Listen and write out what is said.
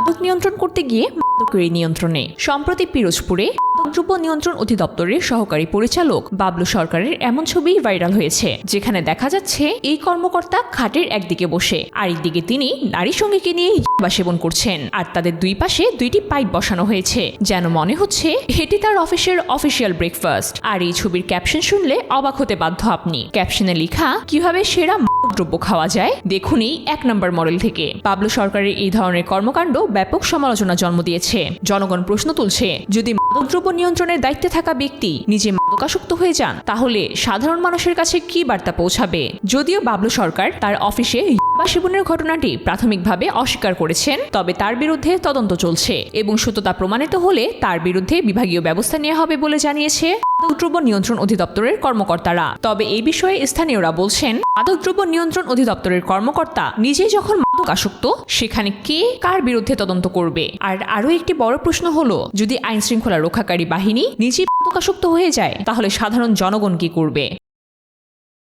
মাদক নিয়ন্ত্রণ করতে গিয়ে মাদকের নিয়ন্ত্রণে। সম্প্রতি পিরোজপুরে মাদকদ্রব্য নিয়ন্ত্রণ অধিদপ্তরের সহকারী পরিচালক বাবলু সরকারের এমন ছবি ভাইরাল হয়েছে, যেখানে দেখা যাচ্ছে এই কর্মকর্তা খাটের একদিকে বসে আর আরেকদিকে তিনি নারী সঙ্গীকে নিয়ে বা সেবন করছেন, আর তাদের দুই পাশে দুইটি পাইপ বসানো হয়েছে, যেন মনে হচ্ছে এটি তার অফিসের অফিসিয়াল ব্রেকফাস্ট। আর এই ছবির ক্যাপশন শুনলে অবাক হতে বাধ্য আপনি। ক্যাপশনে লেখা, কীভাবে সেরা দ্রব্য খাওয়া যায়, দেখুন এই এক নম্বর মডেল থেকে। পাবলো সরকারের এই ধরনের কর্মকাণ্ড ব্যাপক সমালোচনা জন্ম দিয়েছে। জনগণ প্রশ্ন তুলছে, যদি মাদকদ্রব্য নিয়ন্ত্রণের দায়িত্বে থাকা ব্যক্তি নিজে মাদকাসক্ত হয়ে যান, তাহলে সাধারণ মানুষের কাছে কি বার্তা পৌঁছাবে? যদিও বাবলু সরকার তার অফিসে ইয়াবা সেবনের ঘটনাটি প্রাথমিকভাবে অস্বীকার করেছেন, তবে তার বিরুদ্ধে তদন্ত চলছে এবং সত্যতা প্রমাণিত হলে তার বিরুদ্ধে বিভাগীয় ব্যবস্থা নেওয়া হবে বলে জানিয়েছে মাদকদ্রব্য নিয়ন্ত্রণ অধিদপ্তরের কর্মকর্তারা। তবে এই বিষয়ে স্থানীয়রা বলছেন মাদকদ্রব্য নিয়ন্ত্রণ অধিদপ্তরের কর্মকর্তা নিজেই যখন মাদক আসক্ত, সেখানে কে কার বিরুদ্ধে তদন্ত করবে? আর আরও একটি বড় প্রশ্ন হলো, যদি আইন শৃঙ্খলা রক্ষাকারী বাহিনী নিজেই মাদকাসক্ত হয়ে যায়, তাহলে সাধারণ জনগণ কি করবে?